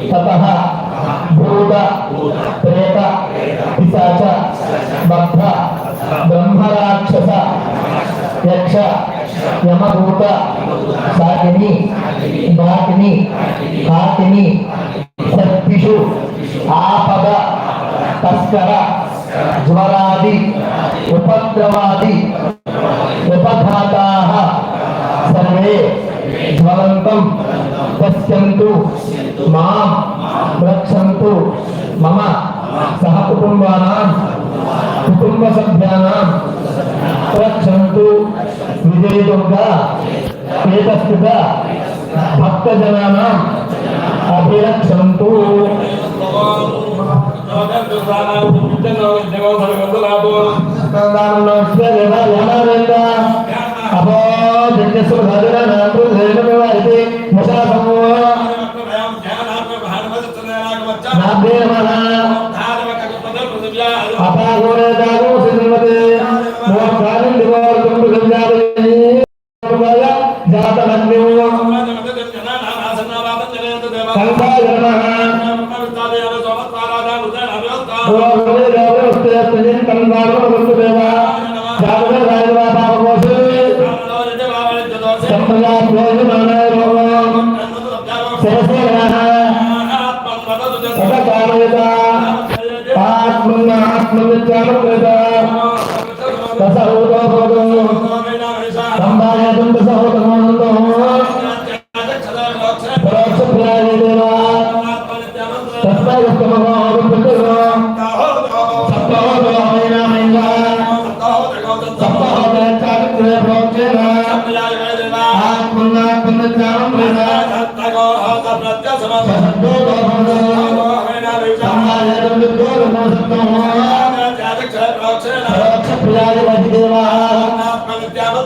ततः भूत प्रेत, पिशाच बद्ध ब्रह्मराक्षस, यक्ष यमभूत शाकिनी नाकिनी हाकिनी सर्पिषु आपद, तस्कर, ज्वरादि, उपद्रवादि, उपघाताः, सर्वे ज्वलन्तम्। పశ్యంతు మాం రక్షంతు మమ సహ కుటుంబానాం కుటుంబ సభ్యానాం రక్షంతు విజయదుర్గా ఏతస్థిత భక్తజనానాం అభిరక్షంతు అపో జగేశ్వర నాభ్యే నమః అపాగోరేదాగో శ్రీమతే మోక్షానం దివార్గం గంగావళి జాతమన్యో కంకాయ నమః ఓరే దేవస్తే స్తనిన్ కంగారో వస్తుదేవ జాతక రాజవా పాపకోసే సంపదా ప్రయోజనాయ రోగం శిరసే ആത്മവിത്യാസം സമ്പാദനം സഹോദരമാണെന്നോ Thank you.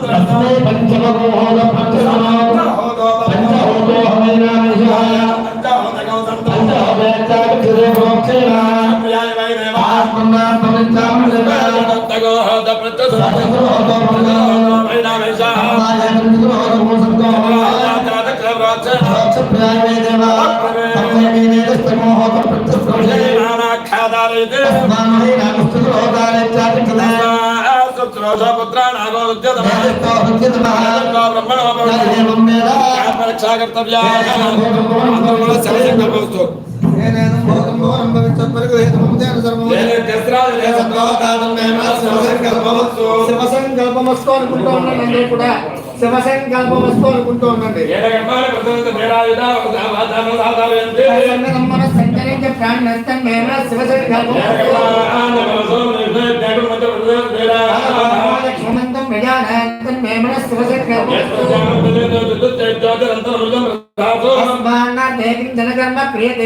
తస్మై పంచమమోహం పంచమో పంచహోదో హమైనామైంద పంచహోదో చారిత్రే ప్రోక్షేణ శివసంకల్పమస్తు అనుకుంటూ ఉండండి అందరూ కూడా శివసంకల్పమస్తు అనుకుంటూ ఉండండి మన సంచరించే ప్రాణస్తం మేము జనకర్మ క్రియతే